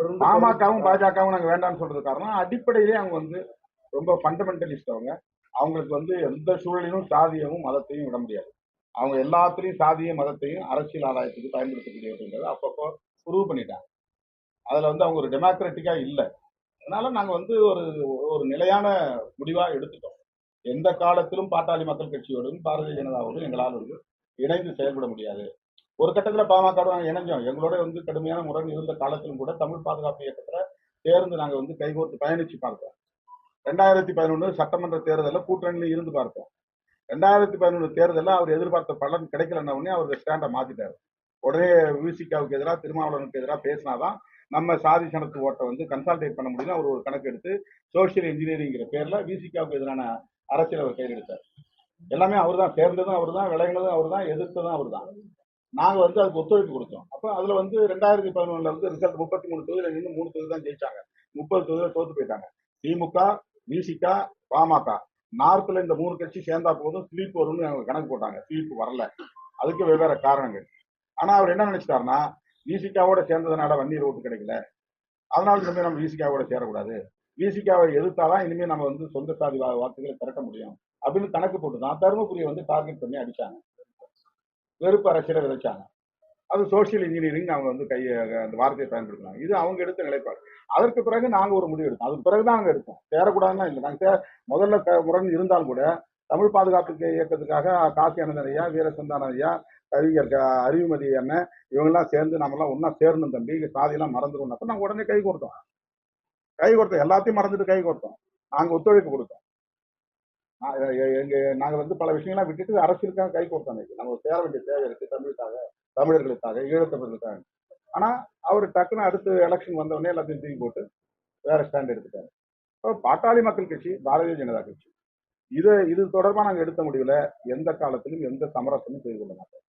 தொடர்ந்து பாமகவும் பாஜகவும் நாங்க வேண்டாம்னு சொல்றது காரணம். அடிப்படையிலே அவங்க வந்து ரொம்ப ஃபண்டமெண்டலிஸ்ட் அவங்க. அவங்களுக்கு வந்து எந்த சூழலிலும் சாதியமும் மதத்தையும் விட முடியாது. அவங்க எல்லாத்துலயும் சாதிய மதத்தையும் அரசியல் ஆதாயத்துக்கு பயன்படுத்தக்கூடியவர்கள் அப்பப்போ ப்ரூவ் பண்ணிட்டாங்க. அதுல வந்து அவங்க ஒரு டெமோக்ராட்டிக்கா இல்லை. அதனால நாங்க வந்து ஒரு ஒரு நிலையான முடிவா எடுத்துட்டோம். எந்த காலத்திலும் பாட்டாளி மக்கள் கட்சியோடும் பாரதிய ஜனதாவோடும் எங்களால் வந்து இணைந்து செயல்பட முடியாது. ஒரு கட்டத்துல பாமக இணைஞ்சோம். எங்களோட வந்து கடுமையான முரண் இருந்த காலத்திலும் கூட தமிழ் பாதுகாப்பு இயக்கத்துல சேர்ந்து நாங்க வந்து கைகோர்த்து பயணிச்சு பார்த்தோம். ரெண்டாயிரத்தி பதினொன்று சட்டமன்ற தேர்தலில் கூட்டணியில இருந்து பார்த்தோம். ரெண்டாயிரத்தி பதினொன்று தேர்தலில் அவர் எதிர்பார்த்த பலன் கிடைக்கலன்ன உடனே அவர் ஸ்டாண்டை மாத்திட்டாரு. உடனே விசிகாவுக்கு எதிராக திருமாவளவனுக்கு எதிராக பேசினாதான் நம்ம சாதி சனத்து ஓட்டை வந்து கன்சால்டேட் பண்ண முடியும் அவர் ஒரு கணக்கு எடுத்து சோசியல் இன்ஜினியரிங்கிற பேர்ல விசிகாவுக்கு எதிரான அரசியல் அவர் கையெடுத்தார் எடுத்தார் எல்லாமே அவர் தான் சேர்ந்ததும் அவர் தான் விளையினதும் அவர் தான் எதிர்த்ததும் அவர் தான் நாங்க வந்து அதுக்கு ஒத்துழைப்பு கொடுத்தோம். அப்போ அதுல வந்து ரெண்டாயிரத்தி பதினொன்னுல வந்து ரிசல்ட் முப்பத்தி மூணு தொகுதியில் நின்று மூணு தொகுதி தான் ஜெயிச்சாங்க. முப்பது தொகுதியில் தோத்து போயிட்டாங்க. திமுக விசிக பாமக. நார்த்தில் இந்த மூணு கட்சி சேர்ந்தா போதும் ஸ்லீப் வரும்னு அவங்க கணக்கு போட்டாங்க. ஸ்லீப் வரல. அதுக்கு வெவ்வேறு காரணங்கள். ஆனா அவர் என்ன நினைச்சிட்டாருன்னா விசிகாவோட சேர்ந்ததுனால வன்னியர் ஓட்டு கிடைக்கல. அதனால இனிமேல் நம்ம விசிகாவோட சேரக்கூடாது. விசிகாவை எதிர்த்தாதான் இனிமே நம்ம வந்து சொந்த சாதி வாக்குகளை திரட்ட முடியும். அப்படின்னு கணக்கு போட்டு தான் தருமபுரியை வந்து டார்கெட் பண்ணி அடிச்சாங்க. வெறுப்பு அரசியலை விதைச்சாங்க. அது சோசியல் இன்ஜினியரிங் அவங்க வந்து கையை அந்த வார்த்தையை பயன்படுத்தினாங்க. இது அவங்க எடுத்த நிலைப்பாடு. அதற்கு பிறகு நாங்கள் ஒரு முடிவு எடுத்தோம். அதுக்கு பிறகு தான் அங்கே எடுத்தோம் சேரக்கூடாதுன்னா இல்லை. நாங்கள் சே- முதல்ல முரண் இருந்தாலும் கூட தமிழ் பாதுகாப்பு இயக்கத்துக்காக காசி அனந்தன் ஐயா வீரசந்தான ஐயா கவிஞர் அறிவுமதி அண்ணன் இவங்கெல்லாம் சேர்ந்து நம்மலாம் ஒன்றா சேரணும் தம்பி. சாதியெல்லாம் மறந்துடும் அப்போ நாங்கள் உடனே கை கொடுத்தோம். கை கொடுத்தோம். எல்லாத்தையும் மறந்துட்டு கை கொடுத்தோம். நாங்கள் ஒத்துழைப்பு கொடுத்தோம். எங்க நாங்க வந்து பல விஷயங்கள்லாம் விட்டுட்டு அரசியலுக்காக கை கொடுத்தோம் நம்ம சேர வேண்டிய தேவை இருக்கு தமிழுக்காக தமிழர்களுக்காக ஈழத்தமிழர்களுக்காக. ஆனா அவர் டக்குன்னு அடுத்து எலெக்ஷன் வந்தவொடனே எல்லாத்தையும் தூக்கி போட்டு வேற ஸ்டாண்ட் எடுத்துட்டாரு. இப்போ பாட்டாளி மக்கள் கட்சி பாரதிய ஜனதா கட்சி. இது இது தொடர்பாக நாங்கள் எடுத்த முடியல எந்த காலத்திலும் எந்த சமரசமும் செய்து கொள்ள மாட்டோம்.